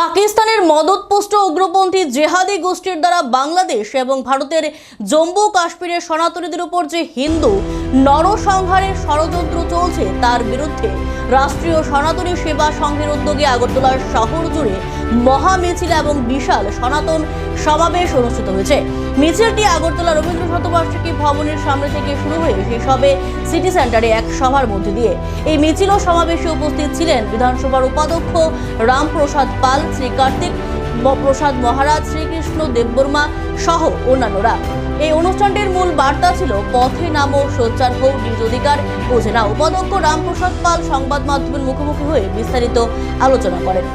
পাকিস্তানের মদতপুষ্ট উগ্রপন্থী জেহাদি গোষ্ঠীর দ্বারা বাংলাদেশ এবং ভারতের জম্মু কাশ্মীরের সনাতনীদের উপর যে হিন্দু নরসংহারের ষড়যন্ত্র চলছে, তার বিরুদ্ধে রাষ্ট্রীয় সনাতনী সেবা সংঘের উদ্যোগে আগরতলার শহর জুড়ে মহা মিছিল এবং বিশাল সনাতন সমাবেশ অনুষ্ঠিত হয়েছে। মিছিলটি আগরতলা রবীন্দ্র শতবার্ষিকী ভবনের সামনে থেকে শুরু হয়ে শেষ হবে সিটি সেন্টারে এক সভার মধ্যে দিয়ে। এই মিছিল ও সমাবেশে উপস্থিত ছিলেন বিধানসভার উপাধ্যক্ষ রামপ্রসাদ পাল শ্রী কার্তিক প্রসাদ মহারাজ শ্রীকৃষ্ণ দেববর্মা সহ অন্যান্যরা। এই অনুষ্ঠানটির মূল বার্তা ছিল পথে নামো, সোচ্চার হোক নিজ অধিকার বোঝে না উপাধ্যক্ষ রামপ্রসাদ পাল সংবাদ মাধ্যমের মুখোমুখি হয়ে বিস্তারিত আলোচনা করেন।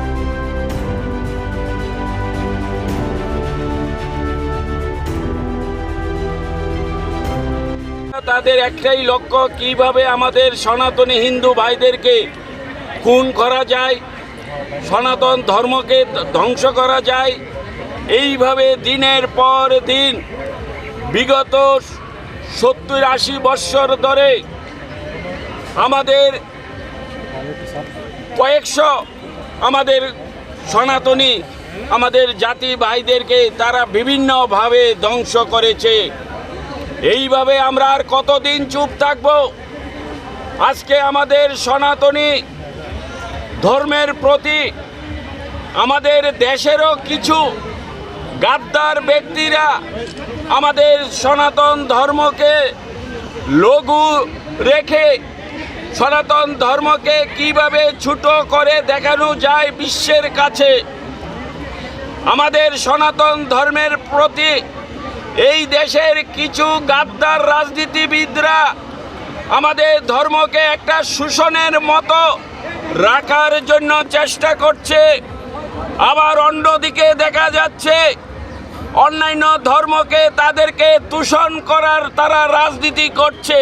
তাদের একটাই লক্ষ্য, কীভাবে আমাদের সনাতনী হিন্দু ভাইদেরকে খুন করা যায় সনাতন ধর্মকে ধ্বংস করা যায়। এইভাবে দিনের পর দিন, বিগত সত্তর আশি বৎসর ধরে আমাদের কয়েকশো আমাদের সনাতনী, আমাদের জাতি ভাইদেরকে তারা বিভিন্নভাবে ধ্বংস করেছে। এইভাবে আমরা আর কতদিন চুপ থাকব? আজকে আমাদের সনাতনী ধর্মের প্রতি আমাদের দেশেরও কিছু গাদ্দার ব্যক্তিরা আমাদের সনাতন ধর্মকে লঘু রেখে সনাতন ধর্মকে কীভাবে ছোট করে দেখানো যায় বিশ্বের কাছে, আমাদের সনাতন ধর্মের প্রতি এই দেশের কিছু গাদ্দার রাজনীতিবিদরা আমাদের ধর্মকে একটা শোষণের মতো রাখার জন্য চেষ্টা করছে। আবার অন্যদিকে দেখা যাচ্ছে অন্যান্য ধর্মকে তাদেরকে দূষণ করার তারা রাজনীতি করছে।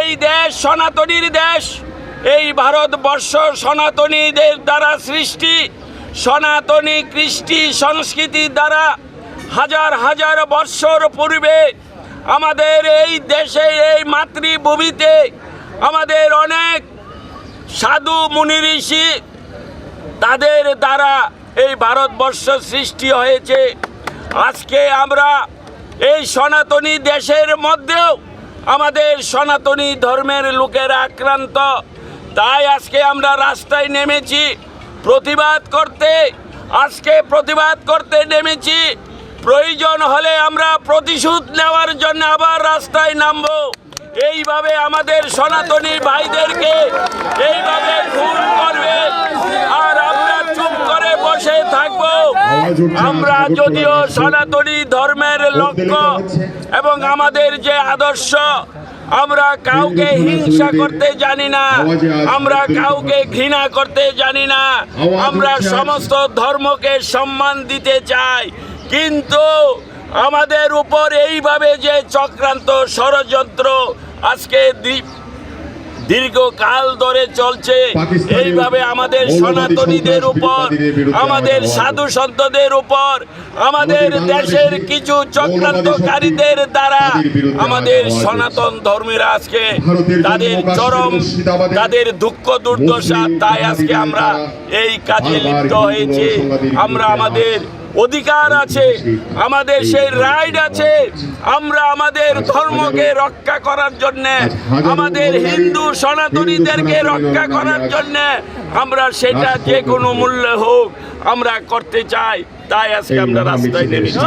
এই দেশ সনাতনীর দেশ এই ভারতবর্ষ সনাতনীদের দ্বারা সৃষ্টি সনাতনী কৃষ্টি সংস্কৃতির দ্বারা হাজার হাজার বৎসর পূর্বে আমাদের এই দেশে এই মাতৃভূমিতে আমাদের অনেক সাধু মুনি ঋষি তাদের দ্বারা এই ভারতবর্ষ সৃষ্টি হয়েছে। আজকে আমরা এই সনাতনী দেশের মধ্যেও আমাদের সনাতনী ধর্মের লোকেরা আক্রান্ত। তাই আজকে আমরা রাস্তায় নেমেছি। প্রতিবাদ করতে, আজকে প্রতিবাদ করতে নেমেছি। প্রয়োজন হলে আমরা প্রতিশোধ নেওয়ার জন্য আবার রাস্তায় নামবো। এইভাবে আমাদের সনাতনী ভাইদেরকে এইভাবে করবে আর আমরা চুপ করে বসে থাকব। আমরা যদিও সনাতনী ধর্মের লক্ষ্য এবং আমাদের যে আদর্শ, আমরা কাউকে হিংসা করতে জানি না, আমরা কাউকে ঘৃণা করতে জানি না, আমরা সমস্ত ধর্মকে সম্মান দিতে চাই। কিন্তু আমাদের উপর এইভাবে যে চক্রান্ত ষড়যন্ত্র আজকে দীর্ঘকাল ধরে চলছে। এইভাবে আমাদের সনাতনীদের উপর আমাদের সাধু সন্তদের উপর আমাদের দেশের কিছু চক্রান্তকারীদের দ্বারা আমাদের সনাতন ধর্মের আজকে তাদের চরম তাদের দুঃখ দুর্দশা তাই আজকে আমরা এই কাজে লিপ্ত হয়েছি। আমরা আমাদের অধিকার আছে, আমাদের সেই রাইট আছে, আমরা আমাদের ধর্মকে রক্ষা করার জন্য, আমাদের হিন্দু সনাতনীদেরকে রক্ষা করার জন্য, আমরা সেটা যে কোনো মূল্যে হোক আমরা করতে চাই, তাই আজকে আমরা রাস্তায় নেমেছি।